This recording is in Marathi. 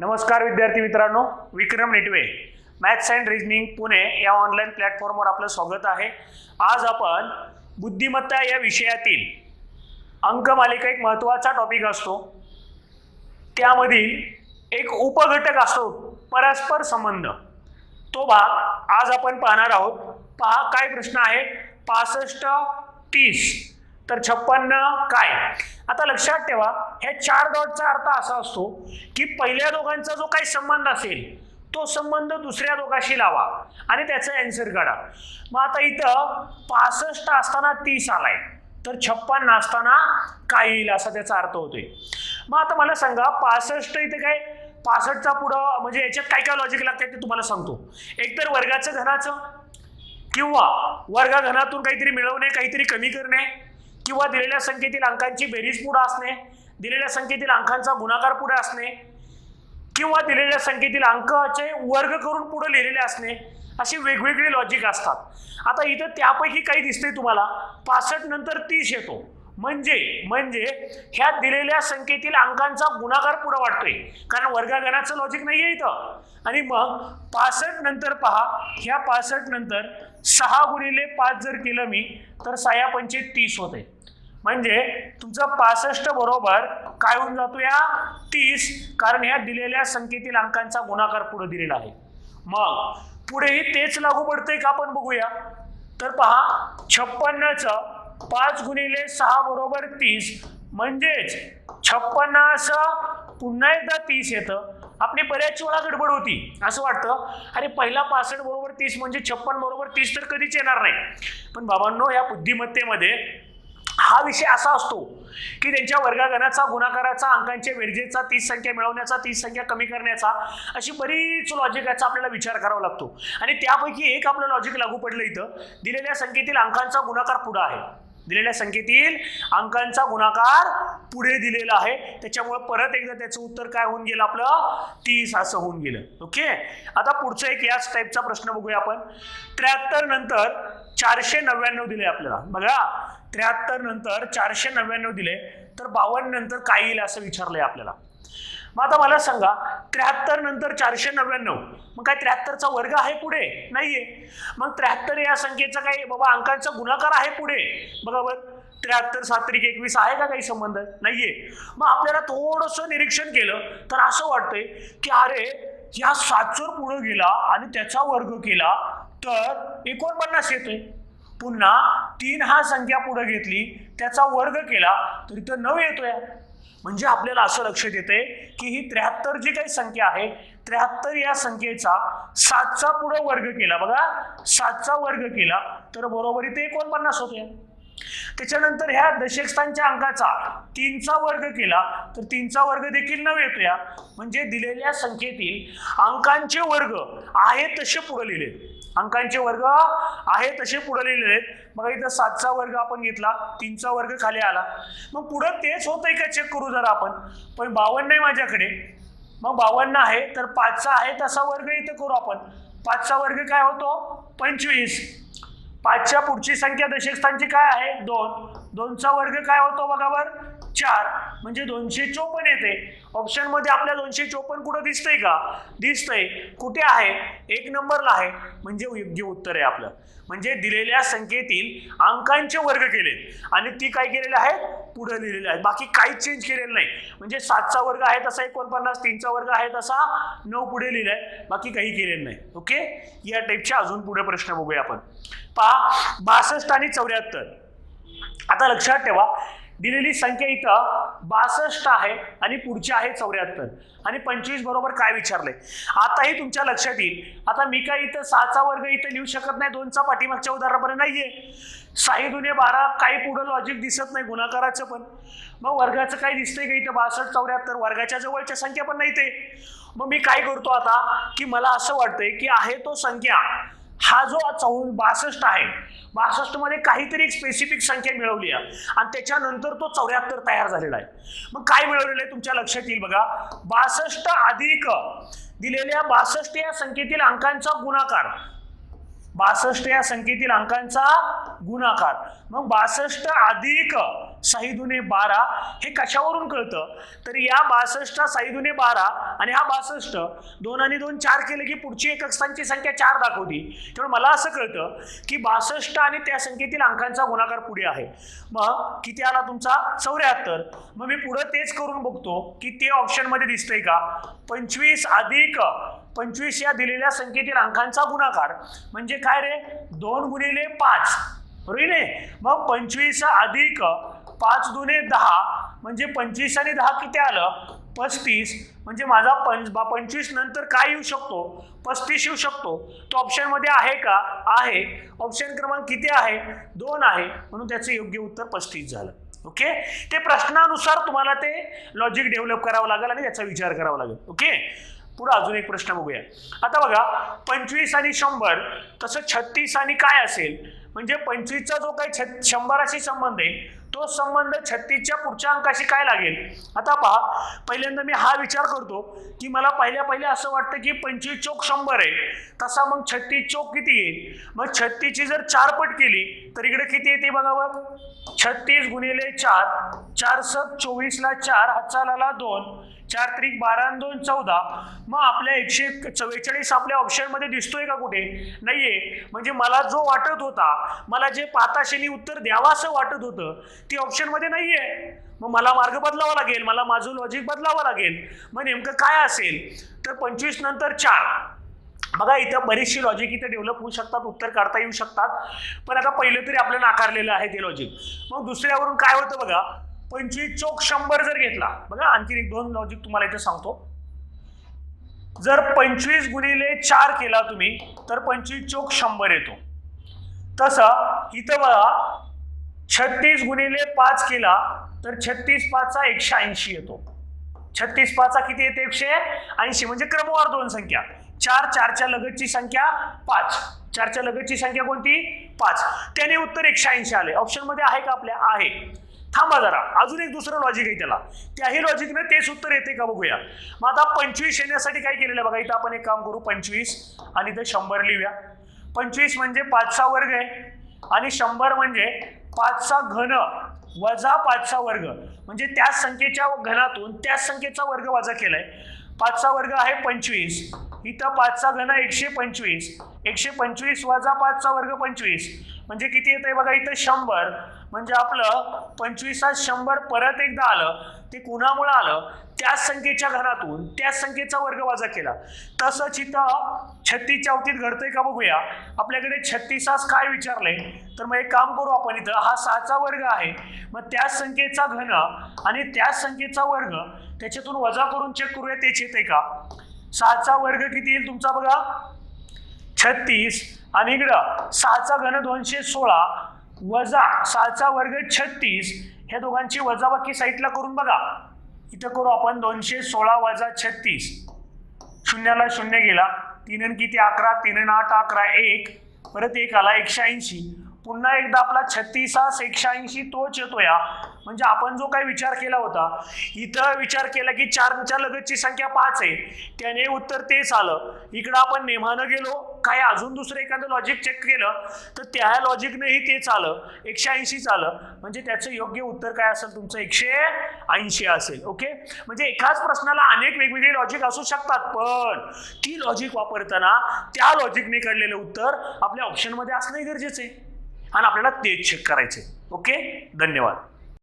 नमस्कार विद्यार्थी मित्रांनो Vikram Netawe maths and reasoning Pune या ऑनलाईन प्लॅटफॉर्मवर आपलं स्वागत आहे. आज आपण बुद्धिमत्ता या विषयातील अंकमालिका एक महत्त्वाचा टॉपिक असतो. त्यामधील एक उपघटक असतो परस्पर संबंध. तो भाग आज आपण पाहणार आहोत. पहा काय प्रश्न आहे? पासष्ट तीस. तर छप्पन्न काय? आता लक्षात ठेवा ह्या चार डॉटचा अर्थ असा असतो की पहिल्या दोघांचा जो काही संबंध असेल तो संबंध दुसऱ्या दोघाशी लावा आणि त्याचा अँसर काढा. मग आता इथं पासष्ट असताना तीस आलाय तर छप्पन्न असताना काय येईल असा त्याचा अर्थ होतोय. मग आता मला सांगा पासष्ट इथे काय? पासष्टचा पुढं म्हणजे याच्यात काय काय लॉजिक लागते ते तुम्हाला सांगतो. एकतर वर्गाचं घनाचं किंवा वर्गाघनातून काहीतरी मिळवणे काहीतरी कमी करणे किंवा दिलेल्या संख्येतील अंकांची बेरीज पुढे असणे दिलेल्या संख्येतील अंकांचा गुणाकार पुढे असणे किंवा दिलेल्या संख्येतील अंकाचे वर्ग करून पुढे लिहिलेले असणे असे वेगवेगळे लॉजिक असतात. आता इथं त्यापैकी काही दिसते तुम्हाला. पासष्ट नंतर तीस येतो. म्हणजे म्हणजे ह्या दिलेल्या संख्येतील अंकांचा गुणाकार पुढे वाटतोय कारण वर्गागणाचं लॉजिक नाही आहे इथं. आणि मग पासष्ट नंतर पहा. ह्या पासष्ट नंतर सहा गुणिले पाच जर केलं मी तर सहा पंचे तीस होते. म्हणजे तुमचं पासष्ट बरोबर काय होऊन जातो या? तीस. कारण ह्या दिलेल्या संख्येतील अंकांचा गुणाकार पुढे दिलेला आहे. मग पुढेही तेच लागू पडतंय का आपण बघूया? तर पहा छप्पन्नचं पाच गुणिले सहा बरोबर तीस. म्हणजेच छप्पन्न असं पुन्हा एकदा तीस येतं. आपली बऱ्याच वेळा गडबड होती असं वाटतं. अरे पहिला पासष्ट बरोबर तीस म्हणजे छप्पन बरोबर तीस तर कधीच येणार नाही. पण बाबांनो या बुद्धिमत्तेमध्ये हा विषय असा असतो की त्यांच्या वर्गागणाचा गुणाकाराचा अंकांच्या बेरजेचा तीस संख्या मिळवण्याचा तीस संख्या कमी करण्याचा अशी बरीच लॉजिक याचा आपल्याला विचार करावा लागतो. आणि त्यापैकी एक आपलं लॉजिक लागू पडलं इथं दिलेल्या संख्येतील अंकांचा गुणाकार पुढं आहे. दिलेल्या संख्येतील अंकांचा गुणाकार पुढे दिलेला आहे. त्याच्यामुळे परत एकदा त्याचं उत्तर काय होऊन गेलं आपलं? तीस असं होऊन गेलं. ओके? आता पुढचं एक याच टाईपचा प्रश्न बघूया आपण. त्र्याहत्तर नंतर चारशे नव्याण्णव दिले आपल्याला. बघा. त्र्याहत्तर नंतर चारशे नव्याण्णव दिले तर बावन्न नंतर काय येईल असं विचारलंय आपल्याला. मग आता मला सांगा त्र्याहत्तर नंतर चारशे नव्याण्णव मग काय त्र्याहत्तरचा वर्ग आहे पुढे? नाहीये. मग त्र्याहत्तर या संख्येचा काही बाबा अंकांचा गुणाकार आहे पुढे. बघा बरं त्र्याहत्तर सात्रिक एकवीस आहे का काही संबंध? नाहीये. मग आपल्याला थोडंसं निरीक्षण केलं तर असं वाटतंय की अरे या सातशे पुढे गेला आणि त्याचा वर्ग केला तर एकोणपन्नास येतोय. पुन्हा तीन हा संख्या पुढे घेतली त्याचा वर्ग केला तर इथं नऊ येतोय. म्हणजे आपल्याला असं लक्षात येते की ही त्र्याहत्तर जी काही संख्या आहे त्र्याहत्तर या संख्येचा सातचा पुढे वर्ग केला. बघा सातचा वर्ग केला तर बरोबर इथे एकोणपन्नास होते त्याच्यानंतर ह्या दशकस्थानच्या अंकाचा तीनचा वर्ग केला तर तीनचा वर्ग देखील नऊ येतो या म्हणजे दिलेल्या संख्येतील अंकांचे वर्ग आहे तसे पुढे लिहिले. अंकांचे वर्ग आहे तसे पुढे लिहिलेले आहेत. मग इथं सातचा वर्ग आपण घेतला तीनचा वर्ग खाली आला. मग पुढं तेच होतंय का चेक करू जरा आपण? पण बावन्न आहे माझ्याकडे. मग बावन्न आहे तर पाचचा आहे तसा वर्ग इथं करू आपण. पाचचा वर्ग काय होतो? पंचवीस. पाचच्या पुढची संख्या दशकस्थानची काय आहे? दोन. दोनचा वर्ग काय होतो बघा बरं? चार म्हणजे दोनशे चोपन्न येते. ऑप्शनमध्ये आपल्या दोनशे चोपन्न कुठं दिसतंय का? दिसतंय. कुठे आहे? एक नंबरला आहे. म्हणजे योग्य उत्तर आहे आपलं. म्हणजे दिलेल्या संख्येतील अंकांचे वर्ग केलेत. आणि ती काय केलेले आहेत? पुढे लिहिलेले आहेत. बाकी काहीच चेंज केलेलं नाही. म्हणजे सातचा वर्ग आहे तसा एकोणपन्नास तीनचा वर्ग आहे तसा नऊ पुढे लिहिलाय. बाकी काही केलेलं नाही. ओके? या टाईपचे अजून पुढे प्रश्न बघूया आपण. पहा बासष्ट आणि चौऱ्याहत्तर. आता लक्षात ठेवा दिलेली संख्या इथं बासष्ट आहे आणि पुढची आहे चौऱ्याहत्तर. आणि पंचवीस बरोबर काय विचारले आताही तुमच्या लक्षात येईल. आता मी काय इथं सहाचा वर्ग इथं लिहू शकत नाही दोनचा पाठीमागच्या उदाहरणापर्यंत नाहीये. साही दुने बारा काही पुढं लॉजिक दिसत नाही गुणाकाराचं पण. मग वर्गाचं काय दिसतंय का इथं? बासष्ट चौऱ्याहत्तर वर्गाच्या जवळच्या संख्या पण नाही ते मग मी काय करतो आता की मला असं वाटतंय की आहे तो संख्या हा जो चौ बासष्ट आहे बासष्टमध्ये काहीतरी एक स्पेसिफिक संख्या मिळवली आहे. आणि त्याच्यानंतर तो चौऱ्याहत्तर तयार झालेला आहे. मग काय मिळवलेलं आहे तुमच्या लक्षात येईल बघा. बासष्ट अधिक दिलेल्या बासष्ट या संख्येतील अंकांचा गुणाकार. बासष्ट या संख्येतील अंकांचा गुणाकार. मग बासष्ट अधिक साहिदुने बारा हे कशावरून कळतं? तर या बासष्ट साहिदुने बारा आणि हा बासष्ट दोन आणि दोन चार केले की पुढची एकक स्थानची संख्या चार दाखवली त्यामुळे मला असं कळतं की बासष्ट आणि त्या संख्येतील अंकांचा गुणाकार पुढे आहे. मग किती आला तुमचा? चौऱ्याहत्तर. मग मी पुढं तेच करून बघतो की ते ऑप्शनमध्ये दिसतंय का? पंचवीस अधिक पंचवीस या दिलेल्या संख्येतील अंकांचा गुणाकार म्हणजे काय रे? दोन गुणिले पाच. बरोबर नाही? मग पंचवीस अधिक पाच दुने दहा म्हणजे पंचवीस आणि दहा किती आलं? पस्तीस. म्हणजे माझा पंच बा पंचवीस नंतर काय येऊ शकतो? पस्तीस येऊ शकतो. तो ऑप्शनमध्ये आहे का? आहे. ऑप्शन क्रमांक किती आहे? दोन आहे. म्हणून त्याचं योग्य उत्तर पस्तीस झालं. ओके ते प्रश्नानुसार तुम्हाला ते लॉजिक डेव्हलप करावं लागेल आणि त्याचा विचार करावा लागेल. ओके पुढे अजून एक प्रश्न बघूया. आता बघा पंचवीस आणि शंभर तसं छत्तीस आणि काय असेल? म्हणजे पंचवीसचा जो काही छत शंभराशी संबंध आहे तो संबंध छत्तीसच्या पुढच्या अंकाशी काय लागेल? आता पहा पहिल्यांदा मी हा विचार करतो की मला पहिल्या पहिल्या असं वाटतं की पंचवीस चौक शंभर आहे तसा मग छत्तीस चौक किती येईल मग छत्तीसची जर चार पट केली तर इकडे किती येते बघावं छत्तीस गुणिले चार चार सत चोवीसला चार हातचालाला दोन चार त्रिक बारा दोन चौदा. मग आपल्या एकशे चव्वेचाळीस आपल्या ऑप्शनमध्ये दिसतोय का कुठे? नाहीये. म्हणजे मला जो वाटत होता मला जे पाताशेनी उत्तर द्यावं असं वाटत होतं ती ऑप्शनमध्ये नाहीये. मग मला मार्ग बदलावा लागेल मला माझं लॉजिक बदलावं लागेल. मग नेमकं काय असेल? तर पंचवीस नंतर चार. बघा इथं बरीचशी लॉजिक इथे डेव्हलप होऊ शकतात उत्तर काढता येऊ शकतात. पण आता पहिलं तरी आपलं नाकारलेलं आहे ते लॉजिक मग दुसऱ्यावरून काय होतं बघा? पंचवीस चौक शंभर जर घेतला बघा आणखी एक दोन लॉजिक तुम्हाला इथे सांगतो. जर पंचवीस गुणिले चार केला तुम्ही तर पंचवीस चौक शंभर येतो. तसं इथं बघा छत्तीस गुणिले पाच केला तर छत्तीस पाचचा एकशे ऐंशी येतो. छत्तीस पाचचा किती येते? एकशे ऐंशी. म्हणजे क्रमवार दोन संख्या. चार चारच्या लगतची संख्या पाच. चारच्या लगतची संख्या कोणती? पाच. त्याने उत्तर एकशे ऐंशी आले. ऑप्शनमध्ये आहे का आपल्या? आहे. थांबा जरा. अजून एक दुसरं लॉजिक आहे त्याला. त्याही लॉजिकने तेच उत्तर येते का बघूया. मग आता पंचवीस येण्यासाठी काय केलेलं आहे बघा इथं आपण एक काम करू. पंचवीस आणि इथं शंभर लिहूया. पंचवीस म्हणजे पाचचा वर्ग आहे. आणि शंभर म्हणजे पाचचा घन वजा पाचचा वर्ग. म्हणजे त्याच संख्येच्या घनातून त्याच संख्येचा वर्ग वजा केलाय. पाचचा वर्ग आहे पंचवीस. इथं पाचचा घन एकशे पंचवीस. एकशे पंचवीस वजा पाचचा वर्ग पंचवीस. म्हणजे किती येतंय बघा इथं शंभर. म्हणजे आपलं पंचवीसात शंभर परत एकदा आलं ते कुणामुळं आलं? त्याच संख्येच्या घरातून त्याच संख्येचा वर्ग वाजा केला. तसंच इथं छत्तीसच्या अवतीत घडतंय का बघूया. आपल्याकडे छत्तीसास काय विचारले तर मग एक काम करू आपण इथं. हा सहाचा वर्ग आहे. मग त्याच संख्येचा घन आणि त्याच संख्येचा वर्ग त्याच्यातून वजा करून चेक करूया तेच येते का? सहाचा वर्ग किती येईल तुमचा बघा? छत्तीस. आणि इकडं सहाचा घन दोनशे सोळा. वजा सहाचा वर्ग छत्तीस ह्या दोघांची वजाबाकी साईडला करून बघा. इथं करू आपण दोनशे सोळा वजा छत्तीस. शून्याला शून्य गेला. तीन किती? अकरा. तीन आठ अकरा एक. परत एक आला एकशे ऐंशी. पुन्हा एकदा आपला छत्तीसास एकशे ऐंशी तोच येतो या म्हणजे आपण जो काही विचार केला होता इथं विचार केला की चारच्या लगतची संख्या पाच आहे. त्याने उत्तर तेच आलं. इकडं आपण नेमानं गेलो काय अजून दुसरं एखादं लॉजिक चेक केलं तर त्या लॉजिकनेही तेच आलं. एकशे ऐंशीच आलं. म्हणजे त्याचं योग्य उत्तर काय असेल तुमचं? एकशे ऐंशी असेल. ओके? म्हणजे एकाच प्रश्नाला अनेक वेगवेगळे लॉजिक असू शकतात पण ती लॉजिक वापरताना त्या लॉजिकने काढलेलं उत्तर आपल्या ऑप्शनमध्ये असणंही गरजेचं आहे. आणि आपल्याला तेच चेक करायचे ओके धन्यवाद.